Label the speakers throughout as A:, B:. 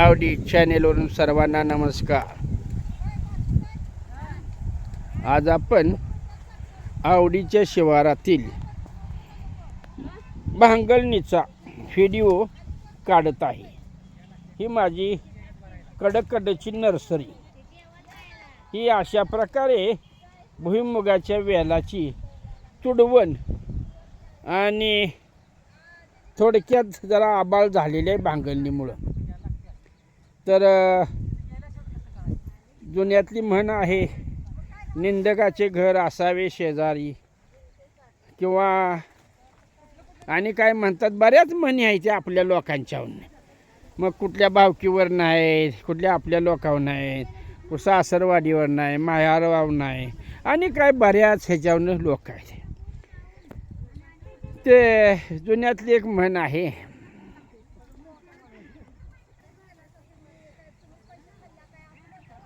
A: आवडी चॅनेलवरून सर्वांना नमस्कार. आज आपण आवडीच्या शिवारातील भांगलणीचा व्हिडिओ काढत आहे. ही माझी कडकडची नर्सरी. ही अशा प्रकारे भुईमुगाच्या वेलाची तुडवण आणि थोडक्यात जरा आबाळ झालेले आहे भांगलणीमुळं. तर जुन्यातली म्हण आहे निंदकाचे घर असावे शेजारी. किंवा आणि काय म्हणतात बऱ्याच म्हणी आहेत आपल्या लोकांच्याहून. मग कुठल्या भावकीवर नाहीत कुठल्या आपल्या लोकावर नाहीत सासरवाडीवर नाही मायारवाव नाही आणि काय बऱ्याच ह्याच्यावरून लोक आहेत. ते जुन्यातली एक म्हण आहे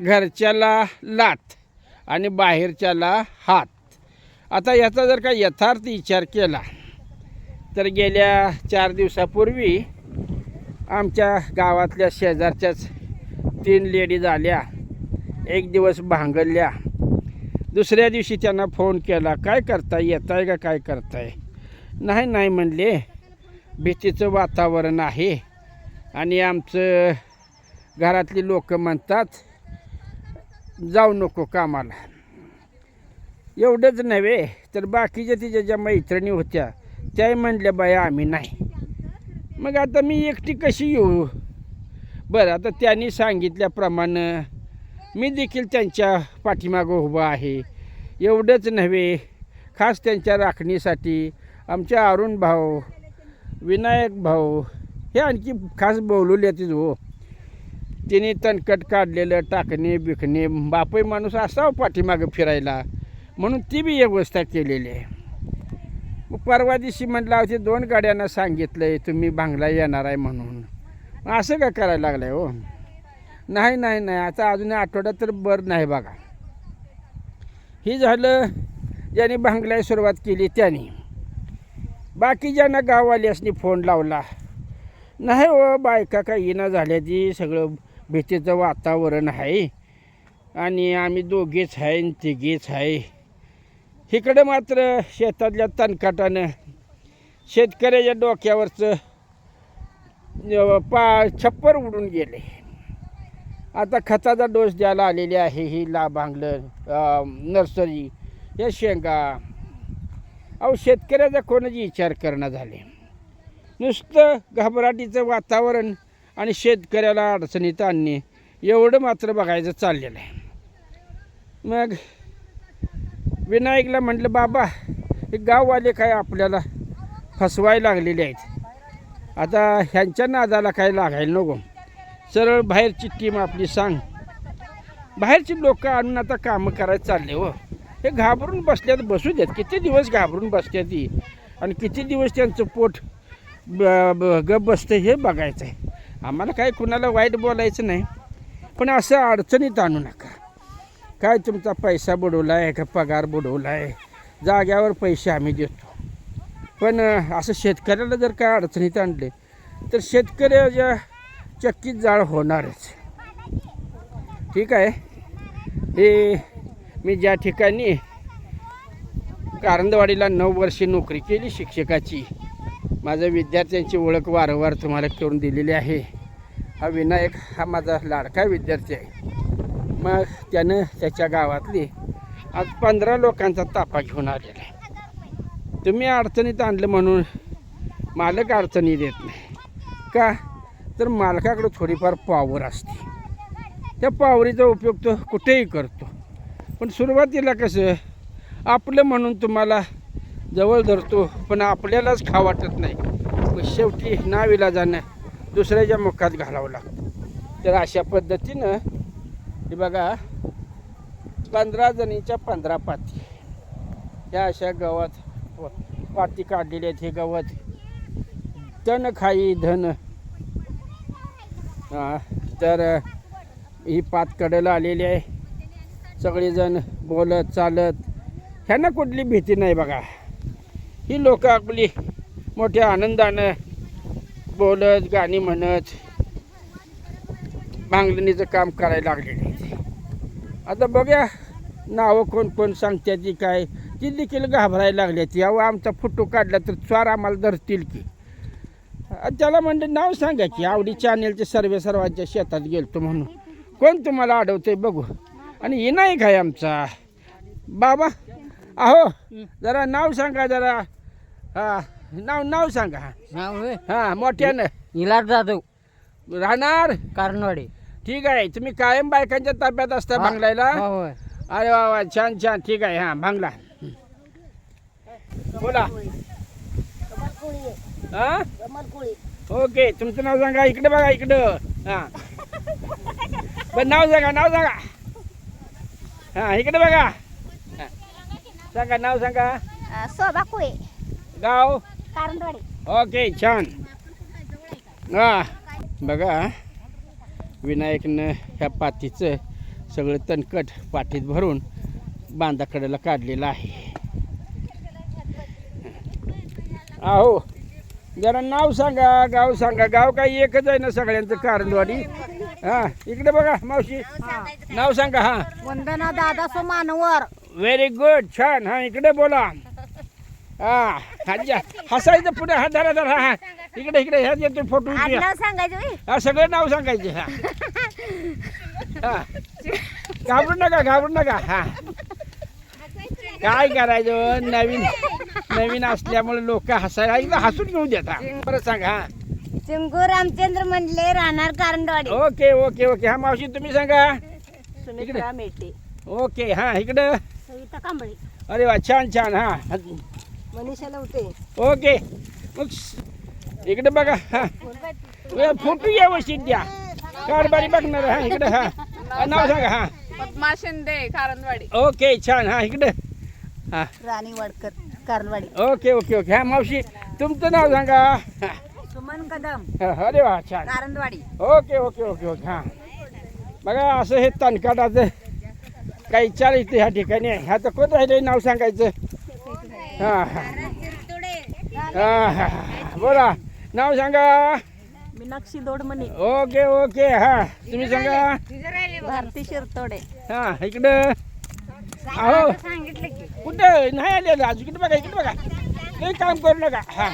A: घरच्याला लाथ आणि बाहेरच्याला हात. आता याचा जर का यथार्थ विचार केला तर गेल्या चार दिवसापूर्वी आमच्या गावातल्या शेजारच्याच तीन लेडीज आल्या एक दिवस भांगरल्या दुसऱ्या दिवशी त्यांना फोन केला काय करताय? येताय का? काय करताय? नाही नाही म्हणले. भीतीचं वातावरण आहे आणि आमचं घरातली लोक म्हणतात जाऊ नको कामाला. एवढंच नव्हे तर बाकीच्या तिच्या ज्या मैत्रिणी होत्या त्याही म्हणल्या बाया आम्ही नाही. मग आता मी एकटी कशी येऊ? बरं आता त्यांनी सांगितल्याप्रमाणे मी देखील त्यांच्या पाठीमागं उभं आहे. एवढंच नव्हे खास त्यांच्या राखणीसाठी आमच्या अरुण भाऊ विनायक भाऊ हे आणखी खास बोलवले येतील हो. तिने तणकट काढलेलं टाकणे बिकणे बापही माणूस असावं पाठीमागं फिरायला. म्हणून ती बी व्यवस्था केलेली आहे. परवा दिवशी म्हटलं होते दोन गाड्यांना सांगितलं आहे तुम्ही भांगला येणार आहे म्हणून. असं का करायला लागलं आहे हो? नाही नाही नाही आता अजून आठवडा तर बरं नाही बघा. हे झालं ज्याने भांगलाय सुरुवात केली त्याने. बाकीच्यांना गाववाल्यासनी फोन लावला. नाही हो बायका काही येणं झाल्या ती सगळं भीतीचं वातावरण आहे. आणि आम्ही दोघेच आहे आणि तिघेच आहे. इकडं मात्र शेतातल्या तणकाटानं शेतकऱ्याच्या डोक्यावरचं पा छप्पर उडून गेले. आता खताचा डोस द्यायला आलेली आहे ही लाभांगलं नर्सरी या शेंगा. अहो शेतकऱ्याचा कोणाची विचार करणं झाले? नुसतं घबराटीचं वातावरण आणि शेतकऱ्याला अडचणीत आणणे एवढं मात्र बघायचं चाललेलं आहे. मग विनायकला म्हटलं बाबा हे गाववाले काय आपल्याला फसवायला लागलेले आहेत. आता ह्यांच्या नादाला काय लागायला नको. सरळ बाहेरची टीम आपली सांग. बाहेरची लोक आणून आता कामं करायला चालले हो. हे घाबरून बसल्यात बसू देत. किती दिवस घाबरून बसतात ती? आणि किती दिवस त्यांचं पोट ब- ब- गप बसतं हे बघायचं आहे आम्हाला काय कुणाला वाईट बोलायचं नाही. पण असं अडचणीत आणू नका. काय तुमचा पैसा बुडवला आहे का पगार बुडवला आहे जाग्यावर पैसे आम्ही देतो. पण असं शेतकऱ्याला जर काय अडचणीत आणले तर शेतकऱ्याच्या चक्कीत जाळ होणारच. ठीक आहे? हे मी ज्या ठिकाणी कारंदवाडीला नऊ वर्षे नोकरी केली शिक्षकाची माझ्या विद्यार्थ्यांची ओळख वारंवार तुम्हाला करून दिलेली आहे. हा विनायक हा माझा लाडका विद्यार्थी आहे. मग त्यानं त्याच्या गावातली आज पंधरा लोकांचा ताफा घेऊन आलेला आहे. तुम्ही अडचणीत आणलं म्हणून मालक अडचणी देत नाही. का? तर मालकाकडे थोडीफार पावर असते. त्या पावरीचा उपयोग तो कुठेही करतो. पण सुरुवातीला कसं आपलं म्हणून तुम्हाला जवळ धरतो पण आपल्यालाच खा वाटत नाही. मग शेवटी नाविला जाणं दुसऱ्याच्या मुखात घालावं लागतं. तर अशा पद्धतीनं हे बघा पंधरा जणीच्या पंधरा पाती. ह्या अशा गवत पाती काढलेले आहेत हे गवत. तण खाई धन. तर ही पात कडेला आलेली आहे. सगळेजण बोलत चालत. ह्यांना कुठली भीती नाही बघा. ही लोक आपली मोठ्या आनंदानं बोलत गाणी म्हणत बांगलणीचं काम करायला लागलेले आता बघा नावं कोण कोण सांगते ती काय. ती देखील घाबरायला लागली ती अहो आमचा फोटो काढला तर चार आम्हाला धरतील की. त्याला म्हणजे नाव सांगा की आवडी चॅनेलचे सर्वे सर्वांच्या शेतात गेलतो म्हणून. कोण तुम्हाला आठवतंय बघू. आणि हे नाही काय आमचा. बाबा अहो जरा नाव सांगा जरा. हा. नाव नाव सांगा.
B: नाव होय?
A: हां मोठ्यानं.
B: इलाज जाधव.
A: राहणार?
B: कारणवाडी.
A: ठीक आहे. तुम्ही कायम बायकांच्या ताब्यात असता. भांगलायला
B: हो, होय.
A: अरे वा वा छान छान. ठीक आहे हां भांगला बोला. हा? ओके तुमचं नाव सांगा. इकडे बघा इकडं. हां. पण नाव सांगा नाव सांगा. हां इकडे बघा. हां. सांगा नाव सांगा.
C: शोभा कुळे.
A: गाव? ओके छान. हा बघा विनायकनं ह्या पातीचं सगळं तणकट पाठीत भरून बांधाकडेला काढलेलं आहे. आहो जरा नाव सांगा गाव सांगा. गाव काही एकच आहे ना सगळ्यांचं कारंदवाडी? हा इकडे बघा मावशी. नाव सांगा हा.
C: वंदना दादा सो मानवर.
A: व्हेरी गुड छान. हा इकडे बोला. हा हसायचं पुढे हा धरा धरा हा. इकडे इकडे ह्या येतो फोटो
C: सांगायचं होय?
A: हा सगळं नाव सांगायचे हा. हा. घाबरू नका घाबरू नका हा. काय करायचं? नवीन नवीन असल्यामुळे लोक हसायला एकदा हसून घेऊ देता बरं सांगा हा.
C: चिंगू रामचंद्र म्हणले राहणार कारंदवाडी.
A: Okay okay okay. हा मावशी तुम्ही सांगा.
C: सुमित्रा मेटे.
A: ओके हा इकडं.
C: सविता कांबळे.
A: अरे वा छान छान हा.
C: मनीषा
A: ओके. मग इकडे बघा हा. फोटो व्यवस्थित द्या. कारभारी बघणार हा इकडे हा. हा, नाव सांगा हा.
D: पद्मा शिंदे कारंदवाडी.
A: ओके छान हा इकडे. हा.
C: Rani Vadkar Karandwadi.
A: Okay okay okay. हा मावशी तुमचं नाव सांगा. हा,
C: सुमन कदम
A: हा, अरे वा छान.
C: Karandwadi.
A: Okay okay okay okay हां. बघा असं हे तणकाटाचं काही चाल इथे ह्या ठिकाणी आहे. आता कोण राहिले नाव सांगायचं? हां हां. हां हां बोला नाव सांगा.
C: मीनाक्षी दोडमणी.
A: ओके ओके हां. तुम्ही सांगा.
C: भारती शिरतोडे.
A: हां इकडं. अहो कुठं? नाही आलेलं आज इकडे बघा इकडे बघा. काही काम करू नका. हां.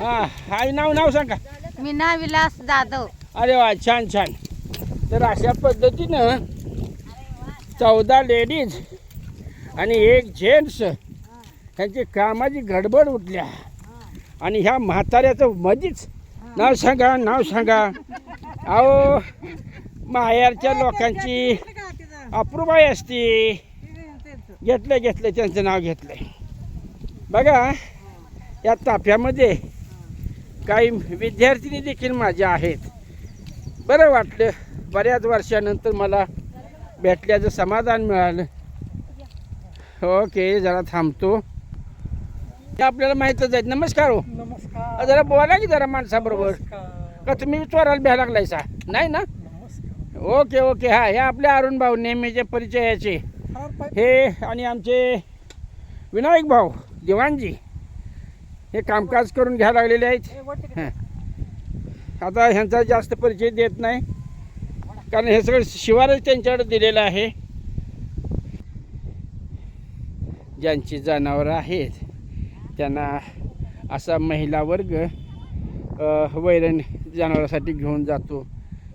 A: हां हा नाव नाव सांगा.
C: मीना विलास जाधव.
A: अरे वा छान छान. तर अशा पद्धतीनं चौदा लेडीज आणि एक जेंट्स त्यांची कामाची गडबड उठल्या. आणि ह्या म्हाताऱ्याचं मधीच नाव सांगा नाव सांगा. अहो माहेरच्या लोकांची अप्रूबाई असती. घेतलं घेतलं त्यांचं नाव घेतलं. बघा या ताफ्यामध्ये काही विद्यार्थिनी देखील माझ्या आहेत. बरं वाटलं बऱ्याच वर्षानंतर मला भेटल्याचं समाधान मिळालं. ओके जरा थांबतो. हे आपल्याला माहीतच आहे नमस्कार हो.
B: नमस्कार.
A: जरा बोला की जरा माणसाबरोबर. का तुम्ही चोराला भ्या लागलायसा? नाही ना? Okay okay. हा हे आपले अरुण भाऊ नेहमीचे परिचयाचे. हे आणि आमचे विनायक भाऊ दिवाणजी हे कामकाज करून घ्यायला लागलेले आहेत. हं. आता ह्यांचा जास्त परिचय देत नाही. कारण हे सगळं शिवारच त्यांच्याकडे दिलेलं आहे. ज्यांची जनावरं आहेत. त्यांना असा महिला वर्ग वैरण जनावरासाठी घेऊन जातो.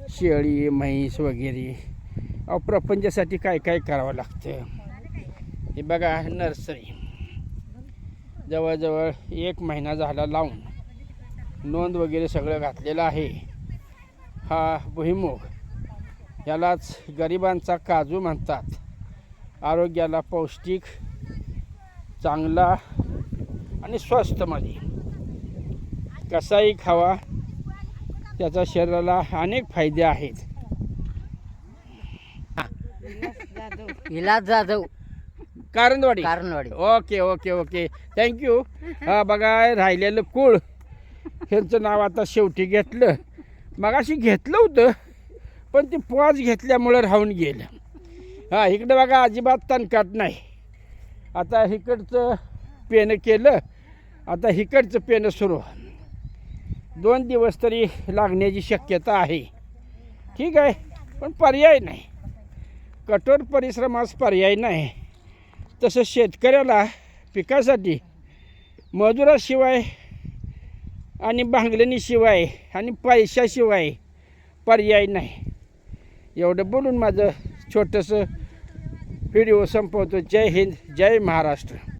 A: शेळी म्हैस वगैरे. अहो प्रपंचासाठी काय काय करावं लागतं? हे बघा नर्सरी. जवळजवळ एक महिना झाला लावून. नोंद वगैरे सगळं घातलेलं आहे. हा भुईमुग. यालाच गरिबांचा काजू म्हणतात. आरोग्याला पौष्टिक चांगला आणि स्वस्तमध्ये कसाही खावा त्याचा शरीराला अनेक फायदे आहेत.
B: Ilaj Jadhav.
A: Karandwadi.
B: Karanwadi
A: okay okay okay. Thank you हा बघा राहिलेलं कुळ. ह्यांचं नाव आता शेवटी घेतलं. मगाशी घेतलं होतं पण ते पॉज घेतल्यामुळं राहून गेलं. हा इकडं बघा अजिबात तणकाट नाही. आता इकडचं पेनं केलं. आता हिकडचं पेनं सुरू. दोन दिवस तरी लागण्याची शक्यता आहे. ठीक आहे पण पर्याय नाही. कठोर परिश्रमास पर्याय नाही. तसं शेतकऱ्याला पिकासाठी मजुराशिवाय आणि भांगलणीशिवाय आणि पैशाशिवाय पर्याय नाही. एवढं बोलून माझं छोटंसं व्हिडिओ संपवतो. जय हिंद जय महाराष्ट्र.